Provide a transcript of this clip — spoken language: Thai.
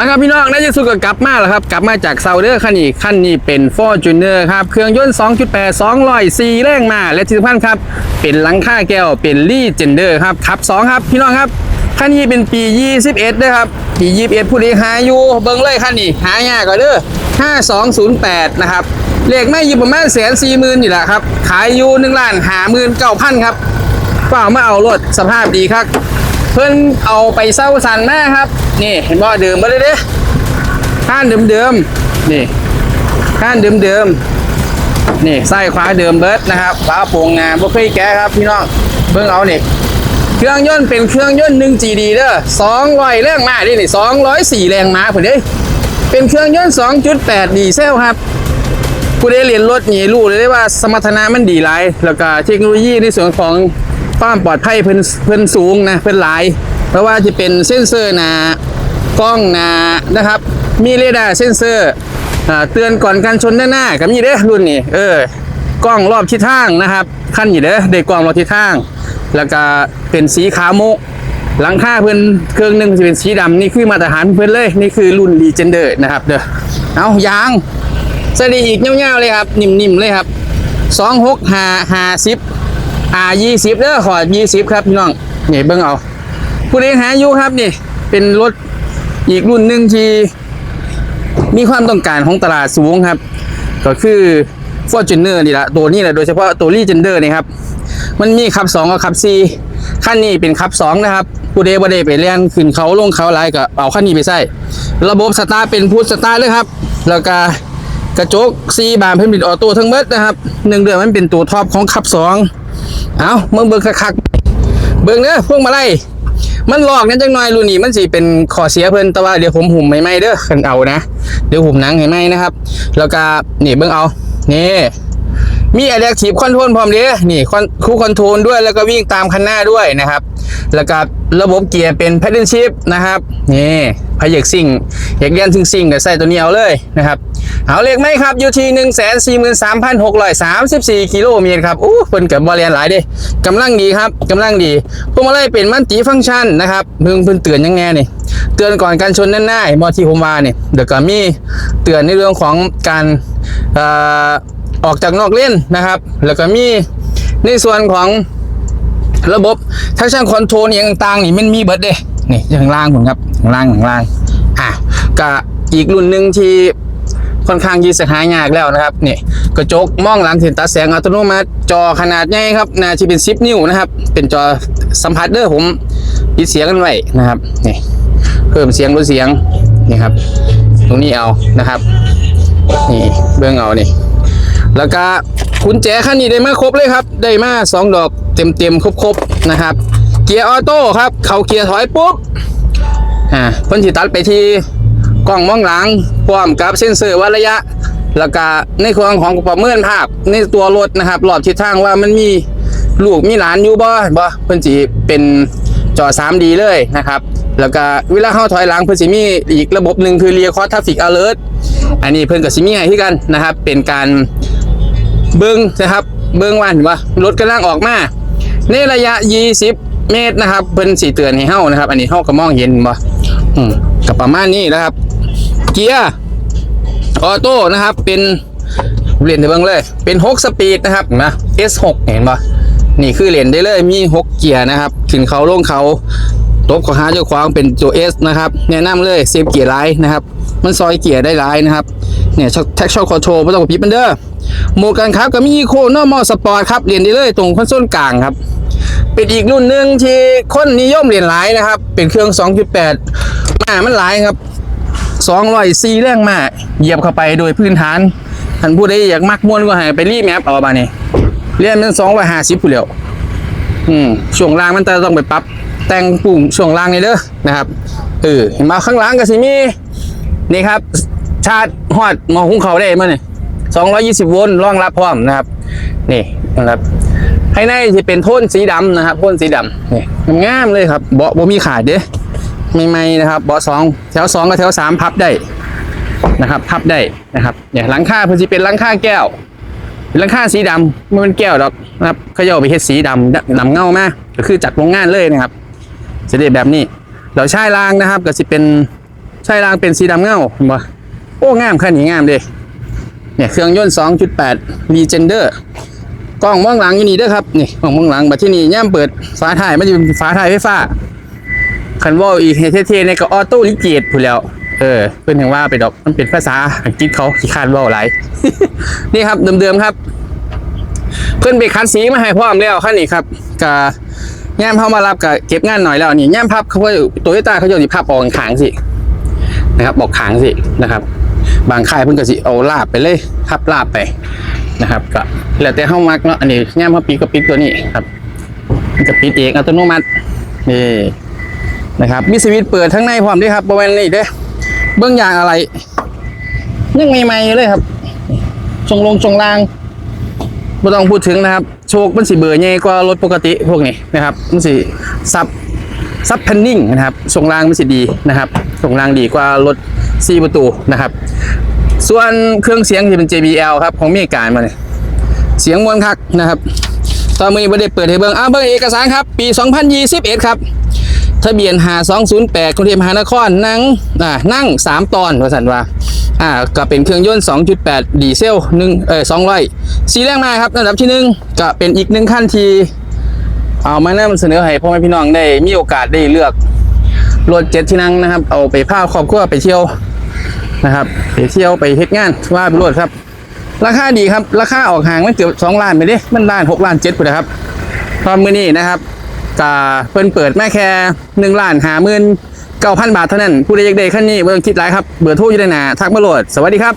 มาครับพี่น้องน่าจะสุกับกลับมาแล้วครับ กลับมาจากเซาเดอร์คันนี้คันนี้เป็น f o r t u n e r ครับ เครื่องยนต์ 2.8 204แรงมา และที่สำคัญครับ เป็นหลังค่าแก้วเป็นลี่เจนเดอร์ครับขับ 2 ครับ พี่น้องครับ คันนี้เป็นปี 21ด้วยครับ ปี 21 ผู้ใดหาอยู่เบิ่งเลยคันนี้หายากกว่าเด้อ5208 นะครับเลขไม่อยู่ประมาณแสนสี่หมื่นนี่แหละครับ ขายอยู่หนึ่งล้านหาหมื่นเก้าพันครับเปล่ามาเอารถสภาพดีครับ เพิ่นเอาไปเศร้าสันหน้าครับ นี่เห็นบ่เดิมบ่ได้เด้ข้านเดิมๆนี่ข้านเดิมๆนี่ไส้ขวาเดิมเบิร์ดนะครับฝาโปร่งงามบ่เคยแก้ครับพี่น้องเบิ่งเอานี่เครื่องยนต์เป็นเครื่องยนต์ 1GD เด้อ200แรงม้าดินี่204แรงม้าพุ่นเด้ยเป็นเครื่องยนต์ 2.8 ดีเซลครับผู้ได้เรียนรถนี่รู้เลยว่าสมรรถนะมันดีหลาย แล้วก็เทคโนโลยีในส่วนของความปลอดภัยเพิ่นเพิ่นสูงนะเพิ่นหลาย เพราะว่าจะเป็นเซ็นเซอร์หนากล้องหนานะครับ มีเรดาร์เซ็นเซอร์เตือนก่อนการชนด้านหน้ากับมีเด้อรุ่นนี้เออกล้องรอบทิศทางนะครับขั้นอยู่เด้อได้กล้องรอบทิศทาง แล้วก็เป็นสีขาวมุกหลังคาเพิ่นเครื่องหนึงจะเป็นสีดำนี่คือมาตรฐานเพิ่อนเลยนี่คือรุ่น Legender นะครับเด้อเอายางสดีอีกเงี้ยวๆเลยครับ นิ่มๆเลยครับสองหกห้าห้าสิบอ่ายี่สิบเด้อขอยี่สิบครับพี่น้องเนี่ยเบิ่งเอา ผู้ใดหาอยู่ครับนี่เป็นรถอีกรุ่นหนึ่งที่มีความต้องการของตลาดสูงครับ ก็คือ Fortuner นี่ละตัวนี้แหละโดยเฉพาะตัว Legender นี่ครับ มันมีขับ 2 กับขับ 4ขั้นนี้เป็นขับ 2 นะครับผู้ใดบ่ได้ไปเรียนขึ้นเขาลงเขาหลายก็เอาขั้นนี้ไปใส่ระบบสตาร์เป็นพุทสตาร์เลยครับ แล้วก็กระจกซีบานเพิ่มเป็นออโต้ทั้งเบิดนะครับหนึ่งเดือนมันเป็นตัวท็อปของขับสองเอาเมื่อเบิงคักเบิงเด้อพวกมาไล่ มันหลอกนั่นจังหน่อยรุ่นนี้มันสิเป็นขอเสียเพิ่นแต่ว่าเดี๋ยวผมหุ่มไม่ไหมเด้อคันเอานะ เดี๋ยวหุ่มหนังให้ไหมนะครับ แล้วก็นี่เบิ่งเอานี่ มี Adaptive Control พร้อมเด้นี่คู่คอนโทรลด้วยแล้วก็วิ่งตามคันหน้าด้วยนะครับ แล้วก็ระบบเกียร์เป็น Paddle Shift นะครับนี่พายเยกซิ่งอยากเรียนซิ่งซิ่งๆก็ใส่ตัวนี้เอาเลยนะครับ เอาเลขไหมครับอยู่ที่1 4 3 6 3 4กิโลเมตรครับอู้เพิ่นกับบอลเรียนหลายเด้กำลังดีครับกำลังดีพวกมาไล่เป็นมันติฟังก์ชันนะครับเพิ่งเพิ่นเตือนยังไงนี่เตือนก่อนการชนแน่ๆมอที่ผมว่านี่ยเดี๋ยวก็มีเตือนในเรื่องของการเอ่อ ออกจากนอกเล่นนะครับ แล้วก็มีในส่วนของระบบทักชั่นคอนโทรลอย่างต่างๆนี่มันมีเบิดเด้นี่ข้างล่างผมครับข้างล่างข้างล่างอะก็อีกรุ่นหนึ่งที่ค่อนข้างยีสหายากแล้วนะครับนี่กระจกมองหลังเห็นตาแสงอัตโนมัติจอขนาดใหญ่ครับน่าจะเป็น10นิ้วนะครับ เป็นจอสัมผัสเด้อผมปิดเสียงกันไว้นะครับนี่เพิ่มเสียงลดเสียงนี่ครับ ตรงนี้เอานะครับ นี่เบื้องเอานี่ แล้วก็กุญแจคันนี้ได้มาครบเลยครับ ได้มาสองดอกเต็มเต็มๆครบๆนะครับ เกียร์ออโต้ครับ เขาเกียร์ถอยปุ๊บอ่าเพิ่นสิตัดไปที่กล้องมองหลังพร้อมกับเซ็นเซอร์วัดระยะ แล้วก็ในเครื่องของประเมินภาพในตัวรถนะครับรอบทิศทางว่ามันมีลูกมีหลานอยู่บ่บ่เพิ่นสิเป็นจอ 3D เลยนะครับ แล้วก็เวลาเข้าถอยหลังเพิ่นสิมีอีกระบบหนึ่งคือ Rear Cross Traffic Alert อันนี้เพิ่นก็สิมีให้คือกันนะครับ เป็นการ เบิ้งนะครับ เบิ้งว่าเห็นว่ารถกำลังออกมา ในระยะ 20 เมตรนะครับเพิ่นสีเตือนให้เฮานะครับ อันนี้เฮาก็มองเห็นบ่อืมก็ประมาณนี้นะครับ เกียร์ออโต้นะครับ เป็นเรียนได้เบิ่งเลย เป็น 6 สปีดนะครับนะ S6 เห็นบ่นี่คือเรียนได้เลยมี 6 เกียร์นะครับ ขึ้นเขาลงเขาตบขอหาเจ้าขวางเป็นตัว S นะครับแนะนำเลยเซฟเกียร์ไลน์นะครับ มันซอยเกียร์ได้หลายนะครับเนี่ยแท็กชั่นคอนโทรลไม่ต้องปิดมันเด้อ หมดการขับก็มีโคนอมอสปอร์ตครับเรียนได้เลยตรงคอนโซลกลางครับ เป็นอีกรุ่นหนึ่งที่คนนิยมเรียนหลายนะครับ เป็นเครื่อง 2.8มามันหลายครับ204แรงมาเหยียบเข้าไปโดยพื้นฐานท่านผู้ใดอยากมักมวนก็ให้ไปรีแมปเอาบานี่เรียนเป็น250ผู้เดียวอืมช่วงล่างมันจะต้องไปปรับแต่งปุ่มช่วงล่างนี่เด้อนะครับเออมาข้างหล่างก็สิมีนี่ครับ ชาร์จฮอดมอหุงเขาได้มั้ยนี่ย 220โวลต์รองรับพร้อมนะครับ นี่นะครับภายในจะเป็นโทนสีดำนะครับโทนสีดำนี่งามเลยครับเบาะบ่มีขาดเด้ใหม่ๆนะครับเบาะสองแถวสองกับแถวสามพับได้นะครับ พับได้นะครับเนี่ยหลังคาเพิ่นสิเป็นหลังคาแก้วเป็นหลังคาสีดำไมันเป็นแก้วดอกนะครับเขาจะเอาไปเฮ็ดสีดำดำเงามาก็คือจากโรงงานเลยนะครับจะได้แบบนี้เราใช้รางนะครับ ก็สิเป็นใช่รางเป็นสีดำเงาเห็นบ่โอ้งามคันนี้งามเด้ เนี่ยเครื่องยนต์ 2.8 Legender กล้องมองหลังอยู่นี่เด้อครับนี่กล้องมองหลังบัดที่นี่ย่มเปิดฝาท้ายมันจะเป็นฝาท้ายไฟฟ้าคันว่าอีกให้เท่ๆในก็ออโต้ลิเกตพูดแล้วเออเพิ่อนถึงว่าไปดอกมันเป็นภาษาอังกฤษเขาขี้ค้านว่าหลายนี่ครับเดิมๆครับ เพิ่อนไปคัดสีมาให้พร้อมแล้วคันนี้ครับกะย่ามเข้ามารับกะเก็บงานหน่อยแล้วนี่ย่ามพับเขาก็โตโยตาเขาจะนี่พับออกขางสินะครับบอกขางสินะครับ บางค่ายเพิ่นก็สิเอาลาบไปเลยพับลาบไปนะครับ ก็แล้วแต่เฮามักเนาะอันนี้ย่มเขาปิดก็ปิดตัวนี้ครับมันจะปิดเองอัตโนมัตินี่นะครับ มีสวิตช์เปิดทั้งในพร้อมด้วยครับบริเวณนี้เด้เบื้องอย่างอะไรยังใหม่ๆเลยครับทรงลงทรงล่างไม่ต้องพูดถึงนะครับ โชคมันสิเบอร์ใหญ่กว่ารถปกติพวกนี้นะครับ มันสิซับ ซับเพนนิ่งนะครับส่งรางมันสิดีนะครับส่งรางดีกว่ารถ4ประตูนะครับ ส่วนเครื่องเสียงที่เป็น JBL ครับของเมกามาเนี่ยเสียงมวลคักนะครับตอนนี้ไม่ได้เปิดให้เบิ่งอ่าเบิ่งเอกสารครับ ปี 2021 ครับ ทะเบียน 5208กรุงเทพมหานครนั่งอ่านั่ง 3 ตอนว่าสันว่าอ่าก็เป็นเครื่องยนต์ 2.8 ดีเซล1เอ่อ200สีแรงมาครับระดับที่หนึ่งก็เป็นอีกหนึ่งขั้นที่ เอามานำเสนอให้พ่อแม่พี่น้องได้มีโอกาสได้เลือกรถเจ็ดที่นั่งนะครับ เอาไปพาครอบครัวไปเที่ยวนะครับไปเที่ยวไปเฮ็ดงานว่าไปรวดครับ ราคาดีครับ ราคาออกห่างมันเกือบ2ล้านไปด้มันล้าน6ล้าน7พุ่นนะครับตอนมื้อนี้นะครับกาเพิ่นเปิดแม่แค่1ล้าน5 9 0 0 0บาทเท่านั้นผู้ใดอยากได้คันนี้บ่ต้องคิดหลายครับเบอร์โทรอยู่ในหน้าทักมาโหลดสวัสดีครับ